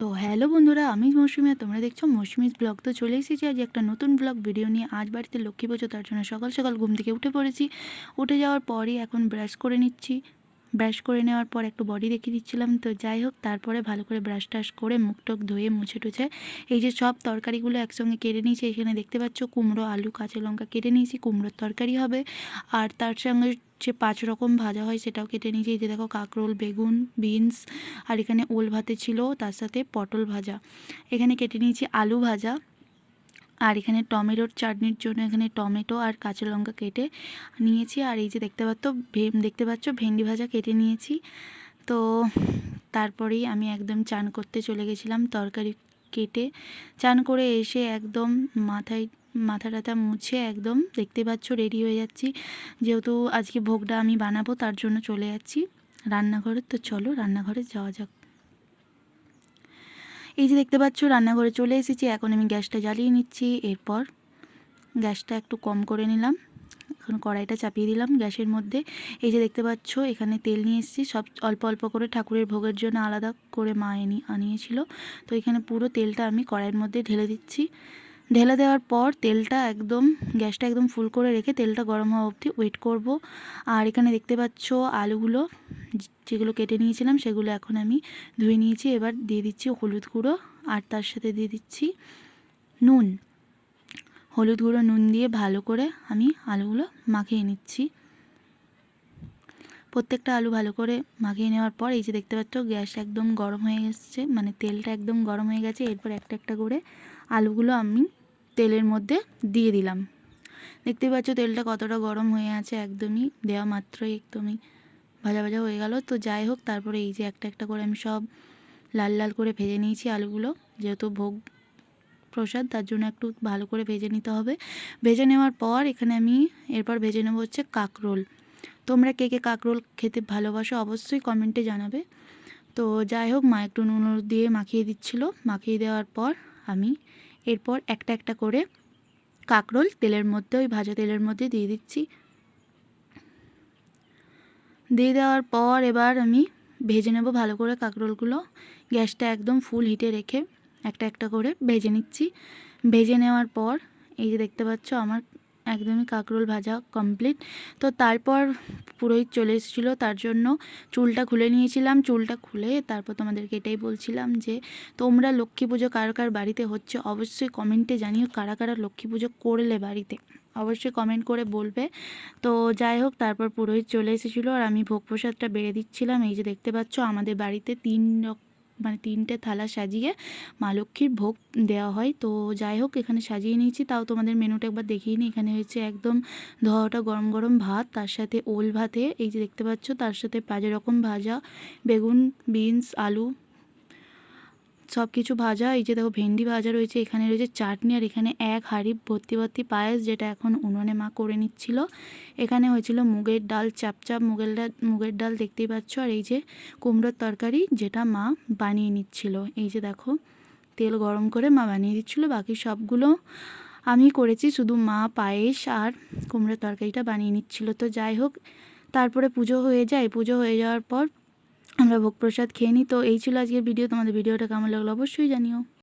তো হ্যালো বন্ধুরা, আমি মৌসুমি তোমরা দেখছ মৌসুমির ব্লগ। তো চলে এসেছি আজ একটা নতুন ব্লগ ভিডিও নিয়ে। আজ বাড়িতে লক্ষ্মী পুজো, তার জন্য সকাল সকাল ঘুম থেকে উঠে পড়েছি। উঠে যাওয়ার পরই এখন ব্রাশ করে নিচ্ছি। ব্রাশ করে নেওয়ার পর একটু বডি রেখে দিচ্ছিলাম। তো যাই হোক, তারপরে ভালো করে ব্রাশ টাশ করে মুখ টুক ধুয়ে মুছে টুছে এই যে সব তরকারিগুলো একসঙ্গে কেটে নিয়েছি। এখানে দেখতে পাচ্ছ কুমড়ো, আলু, কাঁচা লঙ্কা কেটে নিয়েছি, কুমড়োর তরকারি হবে। আর তার সঙ্গে যে পাঁচ রকম ভাজা হয় সেটাও কেটে নিয়েছি। এই যে দেখো কাঁকরোল, বেগুন বিনস আর এখানে ওল ভাতে ছিল, তার সাথে পটল ভাজা। এখানে কেটে নিয়েছি আলু ভাজা। আর এখানে টমেটোর চাটনির জন্য এখানে টমেটো আর কাঁচা লঙ্কা কেটে নিয়েছি। আর এই যে দেখতে পাচ্ছ দেখতে পাচ্ছ, ভেন্ডি ভাজা কেটে নিয়েছি। তো তারপরেই আমি একদম চান করতে চলে গেছিলাম তরকারি কেটে। চান করে এসে একদম মাথায়, মাথা টাথা মুছে একদম দেখতে পাচ্ছ, রেডি হয়ে যাচ্ছি। যেহেতু আজকে ভোগটা আমি বানাবো, তার জন্য চলে যাচ্ছি রান্নাঘরে। তো চলো রান্নাঘরে যাওয়া যাক। এই যে দেখতে পাচ্ছ, রান্নাঘরে চলে এসেছি। এখন আমি গ্যাসটা জ্বালিয়ে নিচ্ছি। এরপর গ্যাসটা একটু কম করে নিলাম। এখন কড়াইটা চাপিয়ে দিলাম গ্যাসের মধ্যে। এই যে দেখতে পাচ্ছ, এখানে তেল নিয়ে এসেছি। সব অল্প অল্প করে ঠাকুরের ভোগের জন্য আলাদা করে মা এনে, আনিয়েছিল। তো এখানে পুরো তেলটা আমি কড়াইয়ের মধ্যে ঢেলে দিচ্ছি। ঢেলে দেওয়ার পর তেলটা একদম, গ্যাসটা একদম ফুল করে রেখে তেলটা গরম হওয়া অবধি ওয়েট করব। আর এখানে দেখতে পাচ্ছ, আলুগুলো যেগুলো কেটে নিয়েছিলাম সেগুলো এখন আমি ধুয়ে নিয়েছি। এবার দিয়ে দিচ্ছি হলুদ গুঁড়ো আর তার সাথে দিয়ে দিচ্ছি নুন। হলুদ গুঁড়ো, নুন দিয়ে ভালো করে আমি আলুগুলো মাখিয়ে নিচ্ছি। প্রত্যেকটা আলু ভালো করে মাখিয়ে নেওয়ার পর এই যে দেখতে পাচ্ছ গ্যাস একদম গরম হয়ে গেছে মানে তেলটা একদম গরম হয়ে গেছে। এরপর একটা একটা করে আলুগুলো আমি তেলের মধ্যে দিয়ে দিলাম। দেখতে পাচ্ছ তেলটা কতটা গরম হয়ে আছে, একদমই দেওয়া মাত্রই একদমই ভাজা ভাজা হয়ে গেল। তো যাই হোক, তারপরে এই যে একটা একটা করে আমি সব লাল লাল করে ভেজে নিয়েছি আলুগুলো। যেহেতু ভোগ প্রসাদ, তার জন্য একটু ভালো করে ভেজে নিতে হবে। ভেজে নেওয়ার পর এখানে আমি এরপর ভেজে নেব হচ্ছে কাকরোল। তোমরা কে কে কাকরোল খেতে ভালোবাসো অবশ্যই কমেন্টে জানাবে। তো যাই হোক, মা একটু নুন দিয়ে মাখিয়ে দিচ্ছিল। মাখিয়ে দেওয়ার পর আমি এরপর একটা একটা করে কাকরোল তেলের মধ্যে, ওই ভাজা তেলের মধ্যে দিয়ে দিচ্ছি। দিয়ে দেওয়ার পর এবার আমি ভেজে নেব ভালো করে কাঁকরোলগুলো। গ্যাসটা একদম ফুল হিটে রেখে একটা একটা করে ভেজে নিচ্ছি। ভেজে নেওয়ার পর এই যে দেখতে পাচ্ছ আমার একদমই কাঁকরোল ভাজা কমপ্লিট তো তারপর পুরোহিত চলে এসেছিল, তার জন্য চুলটা খুলে নিয়েছিলাম। চুলটা খুলে তারপর তোমাদেরকে এটাই বলছিলাম যে, তোমরা লক্ষ্মী পুজো কার কার বাড়িতে হচ্ছে অবশ্যই কমেন্টে জানিও কারা কারা লক্ষ্মী পুজো করলে বাড়িতে। অবশ্যই কমেন্ট করে বলবে। তো যাই হোক, তারপর পুরোহিত চলে এসেছিল আর আমি ভোগ প্রসাদটা বেড়ে দিচ্ছিলাম। এই যে দেখতে পাচ্ছ, আমাদের বাড়িতে তিন রক- মানে তিনটে থালা সাজিয়ে মা লক্ষ্মীর ভোগ দেওয়া হয়। তো যাই হোক, এখানে সাজিয়ে নিয়েছি। তাও তোমাদের মেনুটা একবার দেখিয়ে নিই। এখানে হয়েছে একদম ধোয়াটা গরম গরম ভাত, তার সাথে ওল ভাতে। এই যে দেখতে পাচ্ছ, তার সাথে পাঁচ রকম ভাজা বেগুন, বিনস, আলু সব কিছু ভাজা, এই যে দেখো ভেন্ডি ভাজা রয়েছে, এখানে রয়েছে চাটনি, আর এখানে এক হাঁড়ি ভর্তি ভর্তি পায়েস যেটা এখন উনুনে মা করে নিচ্ছিল। এখানে হয়েছিল মুগের ডাল চাপচাপ মুগের ডাল মুগের ডাল দেখতেই পাচ্ছ, আর এই যে কুমড়োর তরকারি যেটা মা বানিয়ে নিচ্ছিল। এই যে দেখো, তেল গরম করে মা বানিয়ে দিচ্ছিল, বাকি সবগুলো আমি করেছি শুধু মা, পায়েস আর কুমড়োর তরকারিটা বানিয়ে নিচ্ছিল। তো যাই হোক, তারপরে পুজো হয়ে যায়, পুজো হয়ে যাওয়ার পর আমরা ভোগ প্রসাদ খেয়ে নিই। তো এই ছিল আজকের ভিডিও। তোমাদের ভিডিওটা কেমন লাগল অবশ্যই জানিও।